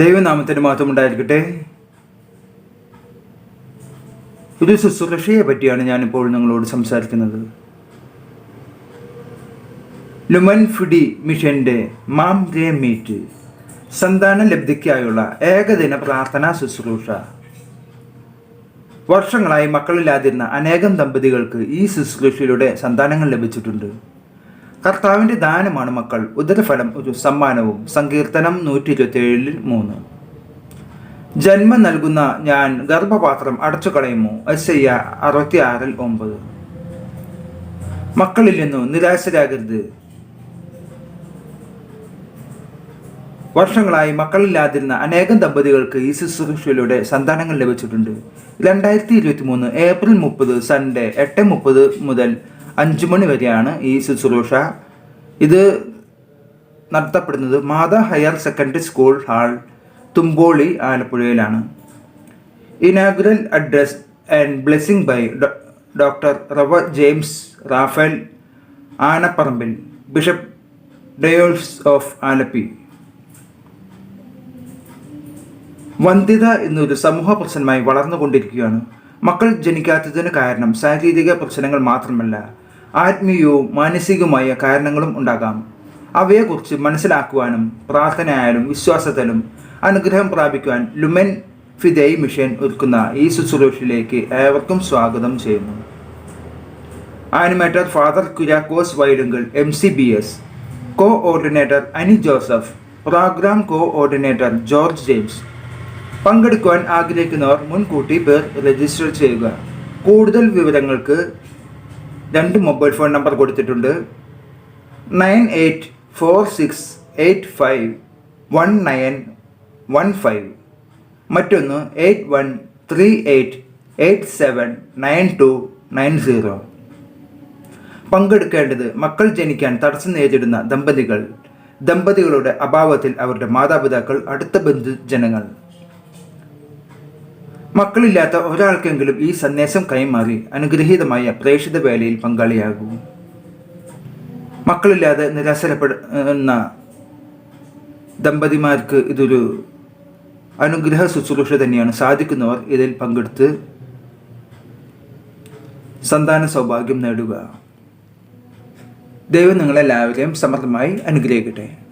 ദൈവനാമത്തിന് മാത്രം ഉണ്ടായിരിക്കട്ടെ ഒരു ശുശ്രൂഷയെ പറ്റിയാണ് ഞാനിപ്പോൾ നിങ്ങളോട് സംസാരിക്കുന്നത്. ലുമൻ ഫിഡി മിഷന്റെ മാം ദേ മീറ്റ് സന്താന ലബ്ധിക്കായുള്ള ഏകദിന പ്രാർത്ഥനാ ശുശ്രൂഷ. വർഷങ്ങളായി മക്കളില്ലാതിരുന്ന അനേകം ദമ്പതികൾക്ക് ഈ ശുശ്രൂഷയിലൂടെ സന്താനങ്ങൾ ലഭിച്ചിട്ടുണ്ട്. കർത്താവിന്റെ ദാനമാണ് മക്കൾ. ഉദരഫലം ഒരു സമ്മാനവും. സങ്കീർത്തനം നൂറ്റി ഇരുപത്തി ഏഴിൽ മൂന്ന്. ജന്മം നൽകുന്ന ഞാൻ ഗർഭപാത്രം അടച്ചു കളയുമോ എസ് ഐ അറുപത്തി ആറിൽ ഒമ്പത്. മക്കളിൽ നിന്നു നിരാശരാകരുത്. വർഷങ്ങളായി മക്കളില്ലാതിരുന്ന അനേകം ദമ്പതികൾക്ക് ഈ ശുശ്രൂഷയിലൂടെ സന്താനങ്ങൾ ലഭിച്ചിട്ടുണ്ട്. രണ്ടായിരത്തി ഇരുപത്തി മൂന്ന് ഏപ്രിൽ മുപ്പത് സൺഡേ എട്ട് മുപ്പത് മുതൽ അഞ്ച് മണി വരെയാണ് ഈ ശുശ്രൂഷ. ഇത് നടത്തപ്പെടുന്നത് Matha higher secondary school hall Thumpoly ആലപ്പുഴയിലാണ്. Inaugural address and blessing by doctor rev James Raphael Anaparambil bishop diocese of Alleppey. വന്ധ്യത എന്നൊരു സമൂഹ പ്രശ്നമായി വളർന്നുകൊണ്ടിരിക്കുകയാണ്. മക്കൾ ജനിക്കാത്തതിന് കാരണം ശാരീരിക പ്രശ്നങ്ങൾ മാത്രമല്ല. ആത്മീയവും മാനസികവുമായ കാരണങ്ങളും ഉണ്ടാകാം. അവയെക്കുറിച്ച് മനസ്സിലാക്കുവാനും പ്രാർത്ഥനയായാലും വിശ്വാസത്തിലും അനുഗ്രഹം പ്രാപിക്കുവാൻ ലുമൻ ഫിദൈ മിഷൻ ഒരുക്കുന്ന ഈ ശുശ്രൂഷയിലേക്ക് ഏവർക്കും സ്വാഗതം ചെയ്യുന്നു. Animator father Kuriakose Vairunkal M C B S. Coordinator Ani Joseph programme coordinator George James. പങ്കെടുക്കുവാൻ ആഗ്രഹിക്കുന്നവർ മുൻകൂട്ടി പേർ രജിസ്റ്റർ ചെയ്യുക. കൂടുതൽ വിവരങ്ങൾക്ക് രണ്ട് മൊബൈൽ ഫോൺ നമ്പർ കൊടുത്തിട്ടുണ്ട്. Nine eight four six eight five one nine one five. മറ്റൊന്ന് eight one three eight eight seven nine two nine zero. പങ്കെടുക്കേണ്ടത് മക്കൾ ജനിക്കാൻ തടസ്സം നേരിടുന്ന ദമ്പതികൾ. ദമ്പതികളുടെ അഭാവത്തിൽ അവരുടെ മാതാപിതാക്കൾ അടുത്ത ബന്ധുജനങ്ങൾ മക്കളില്ലാത്ത ഒരാൾക്കെങ്കിലും ഈ സന്ദേശം കൈമാറി അനുഗ്രഹീതമായ പ്രേക്ഷിത വേലയിൽ പങ്കാളിയാകൂ. മക്കളില്ലാതെ നിരാശരപ്പെടുന്ന ദമ്പതിമാർക്ക് ഇതൊരു അനുഗ്രഹ ശുശ്രൂഷ തന്നെയാണ്. സാധിക്കുന്നവർ ഇതിൽ പങ്കെടുത്ത് സന്താന സൗഭാഗ്യം നേടുക. ദൈവം നിങ്ങളെല്ലാവരെയും സമർത്ഥമായി അനുഗ്രഹിക്കട്ടെ.